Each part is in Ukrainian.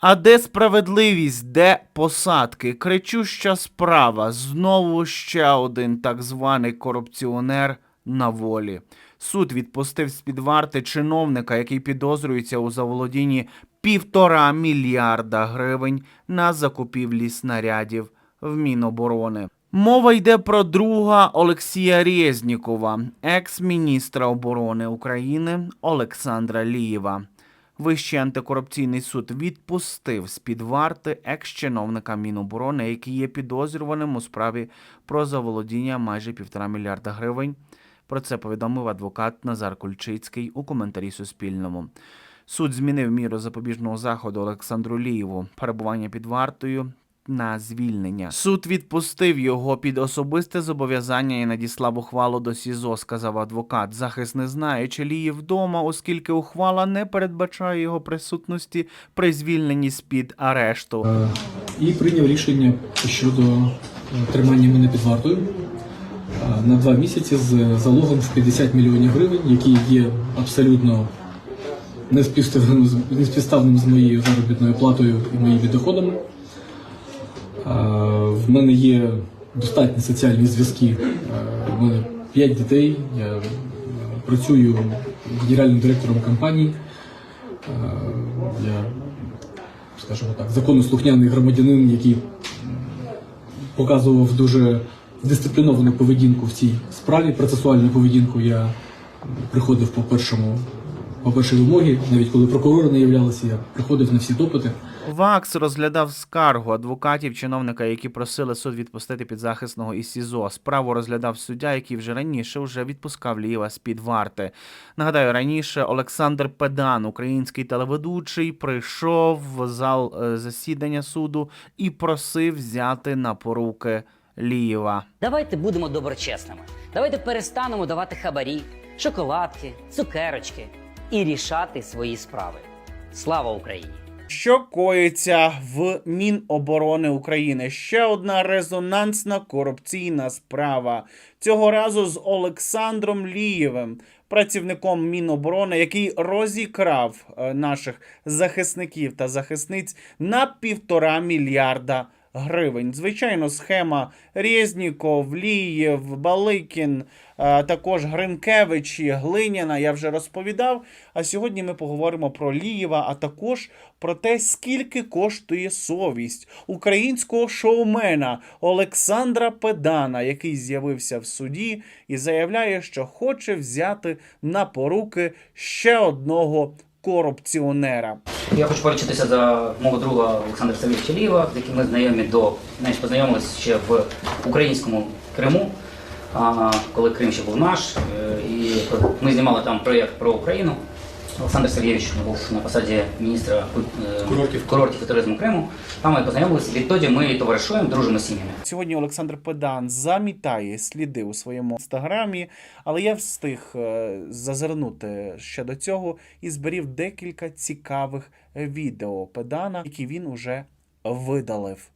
А де справедливість, де посадки? Кричуща справа. Знову ще один так званий корупціонер на волі. Суд відпустив з-під варти чиновника, який підозрюється у заволодінні півтора мільярда гривень на закупівлі снарядів в Міноборони. Мова йде про друга Олексія Резнікова, екс-міністра оборони України Олександра Лієва. Вищий антикорупційний суд відпустив з-під варти екс-чиновника Міноборони, який є підозрюваним у справі про заволодіння майже півтора мільярда гривень. Про це повідомив адвокат Назар Кульчицький у коментарі Суспільному. Суд змінив міру запобіжного заходу Олександру Лієву перебування під вартою на звільнення. Суд відпустив його під особисте зобов'язання і надіслав ухвалу до СІЗО, сказав адвокат. Захист не знає, чи Лієв вдома, оскільки ухвала не передбачає його присутності при звільненні з-під арешту. Е, і прийняв рішення щодо е, тримання мене під вартою е, на два місяці з залогом в 50 мільйонів гривень, який є абсолютно з- неспівставним з моєю заробітною платою і моїми доходами. В мене є достатні соціальні зв'язки. У мене 5 дітей. Я працюю генеральним директором компанії. Я скажімо так, законослухняний громадянин, який показував дуже дисципліновану поведінку в цій справі, процесуальну поведінку. Я приходив по першому, по першій вимогі, навіть коли прокурори не являлися, я приходив на всі допити. ВАКС розглядав скаргу адвокатів чиновника, які просили суд відпустити підзахисного із СІЗО. Справу розглядав суддя, який вже раніше вже відпускав Лієва з-під варти. Нагадаю, раніше Олександр Педан, український телеведучий, прийшов в зал е, засідання суду і просив взяти на поруки Лієва. Давайте будемо доброчесними. Давайте перестанемо давати хабарі, шоколадки, цукерочки і рішати свої справи. Слава Україні! Що коїться в Міноборони України? Ще одна резонансна корупційна справа. Цього разу з Олександром Лієвим, працівником Міноборони, який розікрав е, наших захисників та захисниць на півтора мільярда гривень. Звичайно, схема Резніков, Лієв, Баликін, також Гринкевич і Глиняна я вже розповідав. А сьогодні ми поговоримо про Лієва, а також про те, скільки коштує совість українського шоумена Олександра Педана, який з'явився в суді і заявляє, що хоче взяти на поруки ще одного корупціонера. Я хочу поручитися за мого друга Олександра Савіча Лієва, з яким ми знайомі до познайомилися ще в українському Криму, коли Крим ще був наш. Е, І ми знімали там проєкт про Україну. Олександр Сергійович був на посаді міністра е, Курортів. курортів і туризму Криму. Там ми познайомилися. Відтоді ми товаришуємо, дружимо з сім'ями. Сьогодні Олександр Педан замітає сліди у своєму інстаграмі, але я встиг е, зазирнути ще до цього і зберів декілька цікавих відео Педана, які він уже видалив.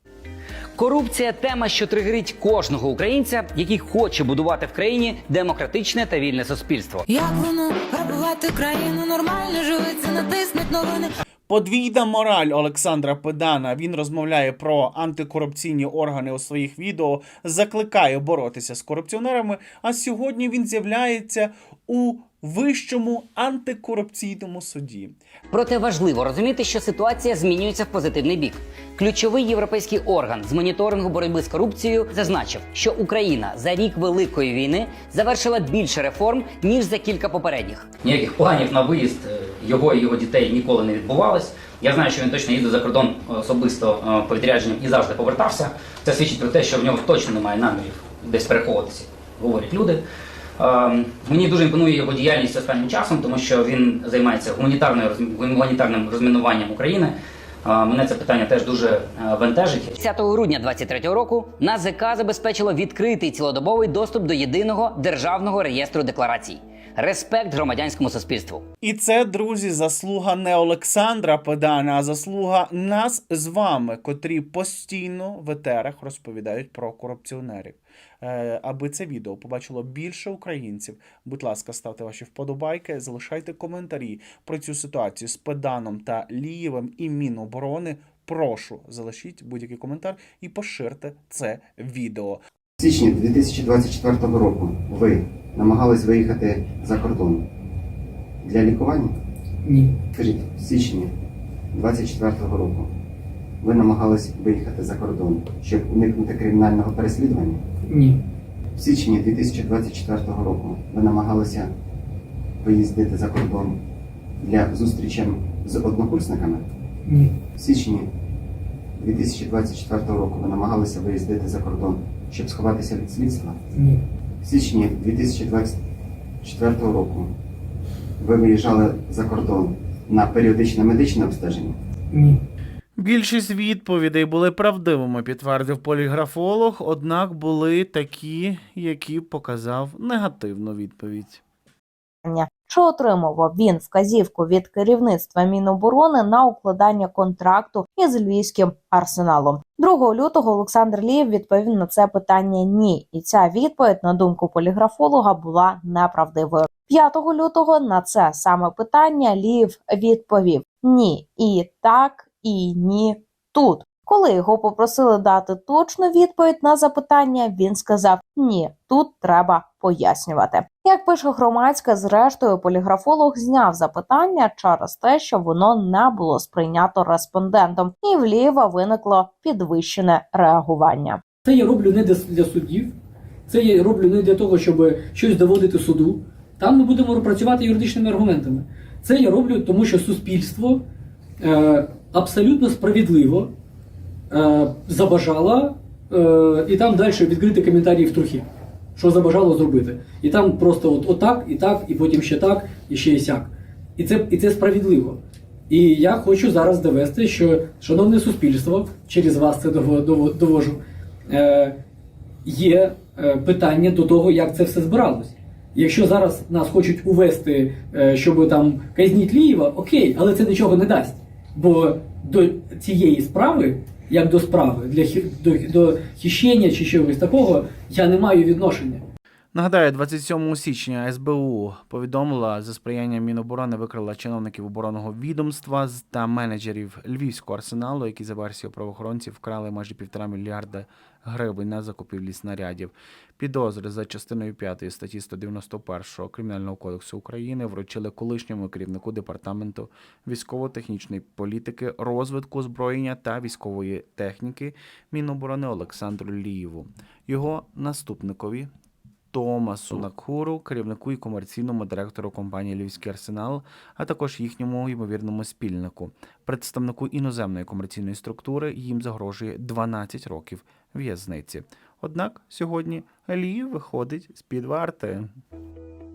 Корупція тема, що тригерить кожного українця, який хоче будувати в країні демократичне та вільне суспільство. Як воно грабувати країну нормально живеться, натиснуть новини. Подвійна мораль Олександра Педана. Він розмовляє про антикорупційні органи у своїх відео, закликає боротися з корупціонерами. А сьогодні він з'являється у вищому антикорупційному суді. Проте важливо розуміти, що ситуація змінюється в позитивний бік. Ключовий європейський орган з моніторингу боротьби з корупцією зазначив, що Україна за рік великої війни завершила більше реформ ніж за кілька попередніх. Ніяких планів на виїзд е, його і його дітей ніколи не відбувалось. Я знаю, що він точно їде за кордон особисто е, по відрядженням і завжди повертався. Це свідчить про те, що в нього точно немає намірів десь переховуватися, говорять люди. Е, Мені дуже імпонує його діяльність останнім часом, тому що він займається гуманітарною гуманітарним розмінуванням України. Е, Мене це питання теж дуже е, 10 грудня 2023 року НАЗК забезпечило відкритий цілодобовий доступ до єдиного державного реєстру декларацій. Респект громадянському суспільству. І це, друзі, заслуга не Олександра Педана, а заслуга нас з вами, котрі постійно в етерах розповідають про корупціонерів. Е, аби це відео побачило більше українців. Будь ласка, ставте ваші вподобайки, залишайте коментарі про цю ситуацію з Педаном та Лієвим і Міноборони. Прошу залишіть будь-який коментар і поширте це відео. В січні 2024 року ви намагались виїхати за кордон для лікування? Ні. Скажіть, в січні 2024 року ви намагались виїхати за кордон, щоб уникнути кримінального переслідування? Ні. В січні 2024 року ви намагалися виїздити за кордон для зустрічі з однокурсниками? Ні. В січні 2024 року ви намагалися виїздити за кордон, щоб сховатися від слідства? Ні. В січні 2024 року ви виїжджали за кордон на періодичне медичне обстеження? Ні. Більшість відповідей були правдивими, підтвердив поліграфолог, однак були такі, які показав негативну відповідь. чи отримував він вказівку від керівництва Міноборони на укладання контракту із львівським арсеналом. 2 лютого Олександр Лієв відповів на це питання ні, і ця відповідь, на думку поліграфолога, була неправдивою. 5 лютого на це саме питання Лієв відповів ні, і так, і ні тут. Коли його попросили дати точну відповідь на запитання, він сказав: ні, тут треба пояснювати. Як пише громадська, зрештою поліграфолог зняв запитання через те, що воно не було сприйнято респондентом, і в Лієва виникло підвищене реагування. Це я роблю не для суддів, це я роблю не для того, щоб щось доводити суду. Там ми будемо працювати юридичними аргументами. Це я роблю, тому що суспільство е, абсолютно справедливо е, забажало, е, і там далі відкрити коментарі в трухі, що забажало зробити. І там просто от, отак, і так, і потім ще так, і ще і сяк. І це, і це справедливо. І я хочу зараз довести, що, шановне суспільство, через вас це дово- дово- довожу, е, є е, питання до того, як це все збиралось. Якщо зараз нас хочуть увести, е, щоб там казніть Лієва, окей, але це нічого не дасть. Бо до цієї справи, як до справи, для хі- до, до хищення чи чогось такого, я не маю відношення. Нагадаю, 27 січня СБУ повідомила за сприяння Міноборони викрила чиновників оборонного відомства та менеджерів львівського арсеналу, які за версією правоохоронців вкрали майже півтора мільярда гривень на закупівлі снарядів. Підозри за частиною 5 статті 191 Кримінального кодексу України вручили колишньому керівнику департаменту військово-технічної політики, розвитку озброєння та військової техніки Міноборони Олександру Лієву. Його наступникові Томасу Накуру, керівнику і комерційному директору компанії Львівський арсенал, а також їхньому ймовірному спільнику, представнику іноземної комерційної структури, їм загрожує 12 років в'язниці. Однак сьогодні Лів виходить з під варти.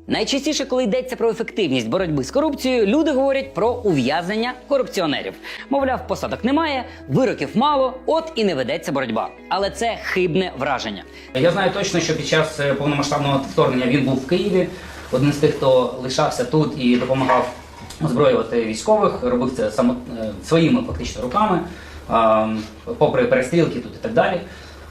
Найчастіше, коли йдеться про ефективність боротьби з корупцією, люди говорять про ув'язнення корупціонерів. Мовляв, посадок немає, вироків мало, от і не ведеться боротьба. Але це хибне враження. Я знаю точно, що під час е, повномасштабного вторгнення він був в Києві, один з тих, хто лишався тут і допомагав озброювати військових, робив це само е, своїми фактично руками, попри перестрілки тут і так далі.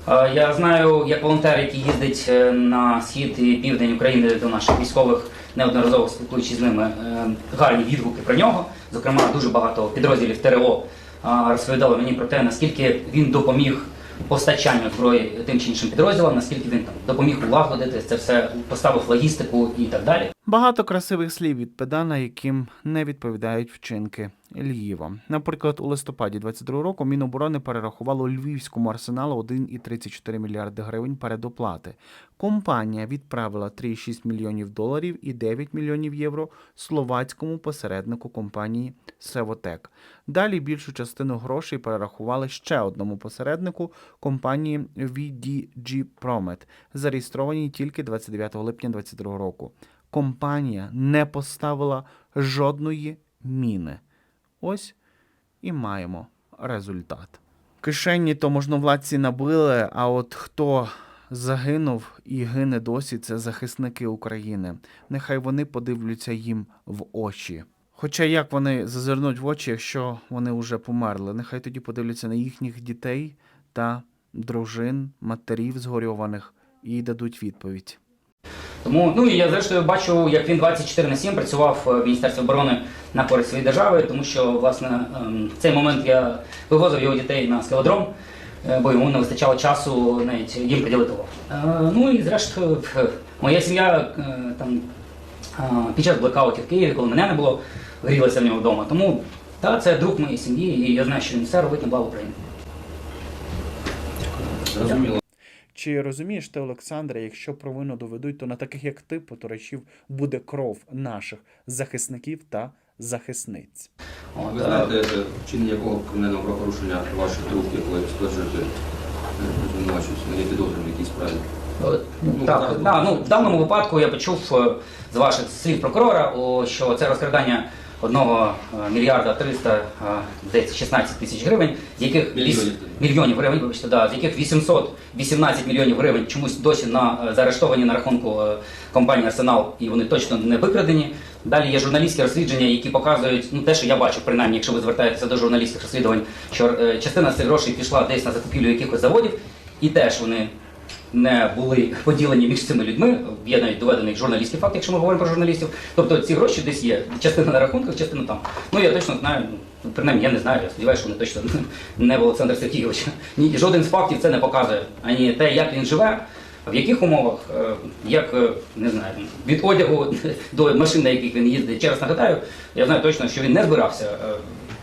Я знаю, як волонтер, який їздить е, на схід і південь України до наших військових, неодноразово спілкуючись з ними, е, гарні відгуки про нього. Зокрема, дуже багато підрозділів ТРО розповідали мені про те, наскільки він допоміг постачанню зброї тим чи іншим підрозділам, наскільки він там допоміг улагодити це все, поставив логістику і так далі. Багато красивих слів від педана, яким не відповідають вчинки Львіва. Наприклад, у листопаді 22 року Міноборони перерахувало львівському арсеналу 1,34 мільярди гривень передоплати. Компанія відправила 3,6 мільйонів доларів і 9 мільйонів євро словацькому посереднику компанії Севотек. Далі більшу частину грошей перерахували ще одному посереднику компанії VDG Promet, зареєстрованій тільки 29 липня 2022 року. Компанія не поставила жодної міни. Ось і маємо результат. Кишені то можновладці набили, а от хто загинув і гине досі, це захисники України. Нехай вони подивляться їм в очі. Хоча як вони зазирнуть в очі, якщо вони вже померли, нехай тоді подивляться на їхніх дітей та дружин, матерів згорьованих і дадуть відповідь. Тому ну і я зрештою бачу, як він 24 на 7 працював е, в Міністерстві оборони на користь своєї держави, тому що власне ем, в цей момент я вивозив його дітей на скелодром, е, бо йому не вистачало часу навіть їм приділити увагу. Е, Ну і зрештою, моя сім'я там під час блекаутів в Києві, коли мене не було, грілася в нього вдома. Тому та це друг моєї сім'ї, і я знаю, що він все робить на благо України. Зрозуміло. Чи розумієш ти, Олександре, якщо провину доведуть, то на таких як ти, потурачів, буде кров наших захисників та захисниць. Ви знаєте, е, вчинення якого кримінального правопорушення ваших друг, як ви стверджуєте, е, вони підозрюють в якійсь справі? Е, Ну, Так, так, да, ну, в даному випадку я почув е, з ваших слів прокурора, що це розкрадання одного е, мільярда 300, е, здається, 16 тисяч гривень, з яких Мільйонів. мільйонів гривень, вибачте, да, з яких 818 мільйонів гривень чомусь досі на е, заарештовані на рахунку компанії Арсенал, і вони точно не викрадені. Далі є журналістські розслідування, які показують ну те, що я бачу, принаймні, якщо ви звертаєтеся до журналістських розслідувань, що частина цих грошей пішла десь на закупівлю якихось заводів, і теж вони не були поділені між цими людьми. Є навіть доведений журналістський факт, якщо ми говоримо про журналістів. Тобто ці гроші десь є. Частина на рахунках, частина там. Ну я точно знаю, ну принаймні я не знаю. Я сподіваюся, що вони точно не в Олександра Сергійовича. Ні, жоден з фактів це не показує. Ані те, як він живе, в яких умовах, е, як е, не знаю, від одягу до машин, на яких він їздить. Ще раз нагадаю, я знаю точно, що він не збирався.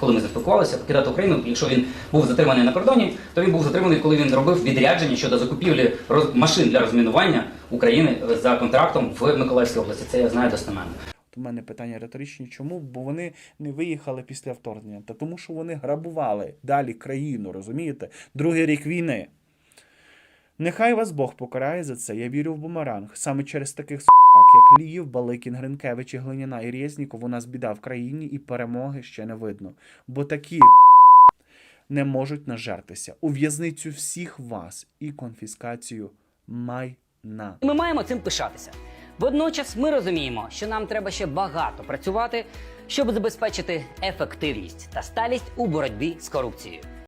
Е, коли ми заспілкувалися, покидати Україну. Якщо він був затриманий на кордоні, то він був затриманий, коли він робив відрядження щодо закупівлі машин для розмінування України за контрактом в Миколаївській області. Це я знаю достеменно. У мене питання риторичні. Чому? Бо вони не виїхали після вторгнення. Та тому, що вони грабували далі країну, розумієте? Другий рік війни. Нехай вас Бог покарає за це. Я вірю в бумеранг. Саме через таких с**к, як Ліїв, Баликін, Гринкевич, і Глиняна і Резніков, у нас біда в країні і перемоги ще не видно. Бо такі не можуть нажертися у в'язницю всіх вас і конфіскацію майна. Ми маємо цим пишатися. Водночас ми розуміємо, що нам треба ще багато працювати, щоб забезпечити ефективність та сталість у боротьбі з корупцією.